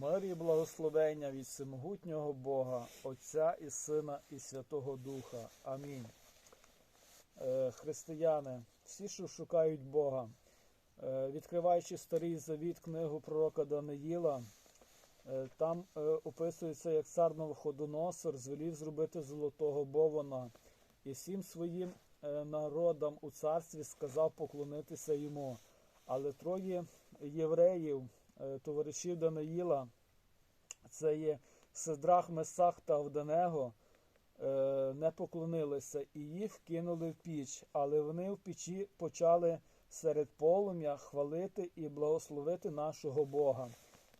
Мир і благословення від всемогутнього Бога, Отця і Сина і Святого Духа. Амінь. Е, Християни, всі, що шукають Бога, е, відкриваючи старий завіт книгу пророка Даниїла, е, там е, описується, як цар Новоходоносор звелів зробити золотого бовона і всім своїм е, народам у царстві сказав поклонитися йому. Але троє євреїв, товаришів Даниїла, це є Сидрах, Месах та Авденего, е, не поклонилися і їх кинули в піч, але вони в печі почали серед полум'я хвалити і благословити нашого Бога.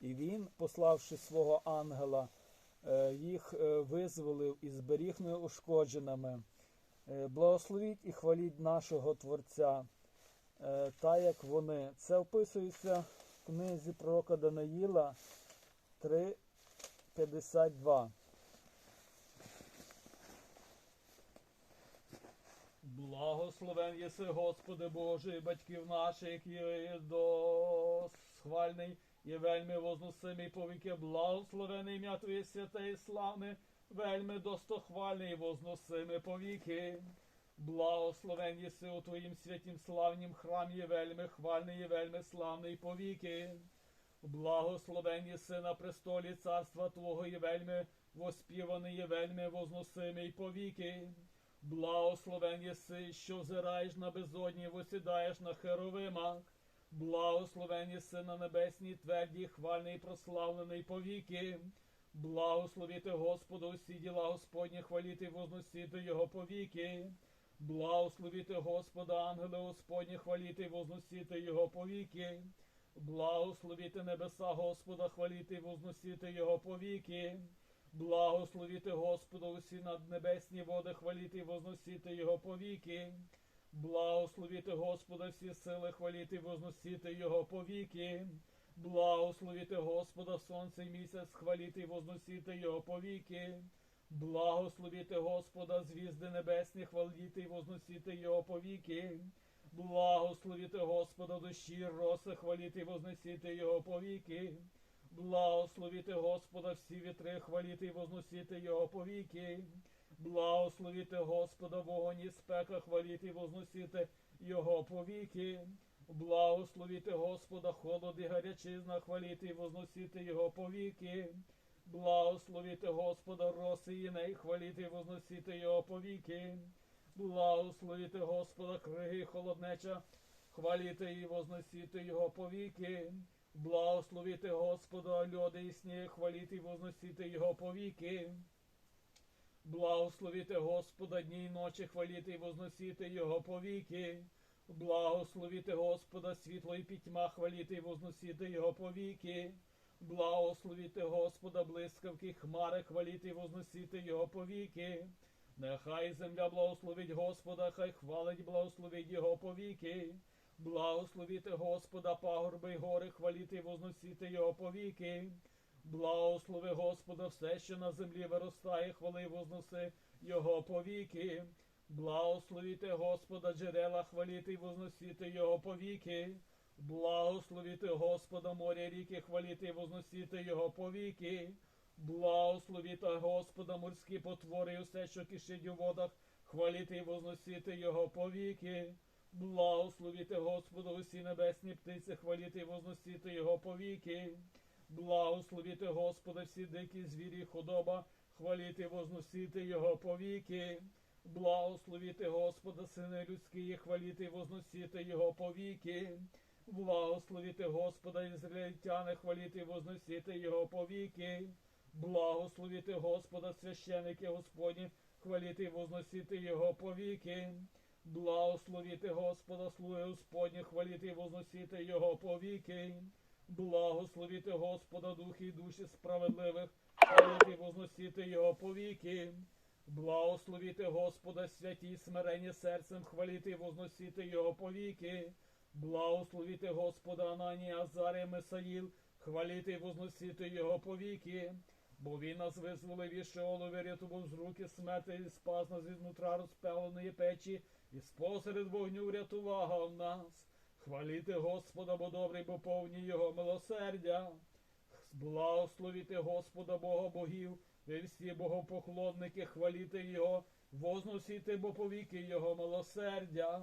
І він, пославши свого ангела, е, їх е, визволив і зберіг неушкодженими. Е, Благословіть і хваліть нашого Творця, е, та як вони. Це описується книзі пророка Данаїла 3.52. Благословен єси, Господи Боже, батьків наших, і до схвальний і вельми возносимий повіки, благословене ім'я Твоє святе і славне, вельми достохвальний і возносимий повіки. Благословен єси у Твоїм святім славнім храмі, і вельми хвальний і вельми славний повіки. Благословен єси на престолі царства Твого, і вельми воспіваний, і вельми возносимий повіки. Благословен єси, що взираєш на безодні, восідаєш на херовимах. Благословен єси на небесній твердій, хвальний, прославлений повіки. Благословіте Господу всі діла Господні, хваліти, возносіти Його повіки. Благословіте Господа, ангели Господні, хваліти, і возносіти Його повіки. Благословіте небеса Господа, хваліти, і возносіти Його повіки. Благословіте Господу усі наднебесні води, хваліти і возносіти Його повіки. Благословіте Господа всі сили, хваліти і возносіти Його повіки. Благословіте Господа сонце і місяць, хваліти і возносіти Його повіки. Благословіте Господа звізди небесні, хваліти і возносіти Його повіки. Благословіте Господа душі, роси, хваліти і возносіти Його повіки. Благословіте Господа всі вітри, хваліти і возносіти Його повіки. Благословіте Господа вогонь і спека, хваліти і возносіти Його повіки. Благословіте Господа холод і гарячизна, хваліти і возносіти Його повіки. Благословіте Господа роси і хваліти і возносіти Його повіки. Благословіте Господа криги і холоднеча, хваліти і возносіти Його повіки. Благословіте Господа, льоди і сніг, хваліти і возносіти Його повіки. Благословіте Господа, дні й ночі, хваліти і возносіти Його повіки. Благословіте Господа, світло і пітьма, хваліти і возносіти Його повіки. Благословіте Господа, блискавки, хмари, хваліти і возносіти Його повіки. Нехай земля благословить Господа, хай хвалить, благословить Його повіки. Благословіте Господа, пагорби й гори, хваліти і возносіти Його повіки. Благослови Господа все, що на землі виростає, хвали возноси Його повіки. Благословіте Господа, джерела, хваліти й возносіти Його повіки. Благословіте Господа, моря ріки, хваліти й возносіти Його повіки. Благословіте Господа, морські потвори, і усе, що кишить у водах, хваліти й возносіти Його повіки. Благословіте Господа, усі небесні птиці, хваліти й возносіти Його повіки. Благословіте Господа, всі дикі звірі, худоба, хваліти й возносіти Його повіки. Благословіте Господа, сини людські, хваліти й возносіти Його повіки. Благословіте Господа, ізраїльтяни, хваліти й возносіти Його повіки. Благословіте Господа, священики Господні, хваліти й возносіти Його повіки. Благословіте Господа, слуги Господні, хваліти й возносіти Його повіки. Благословіте Господа, духи і душі справедливих, хваліти й возносіти Його повіки. Благословіте Господа, святі, смирені серцем, хваліти й возносіти Його повіки. Благословіте Господа, Анані, Азарія, Месаїл, хваліти й возносіти Його повіки. Бо він нас визволив і Шеолу вирятував з руки смерти і спас нас від нутра розпаленої печі, і спосеред вогню врятував нас. Хваліте Господа, бо добрий, бо повні Його милосердя. Благословіте Господа Бога богів, ви всі богопоклонники, хваліте Його, возносіте бо повіки Його милосердя.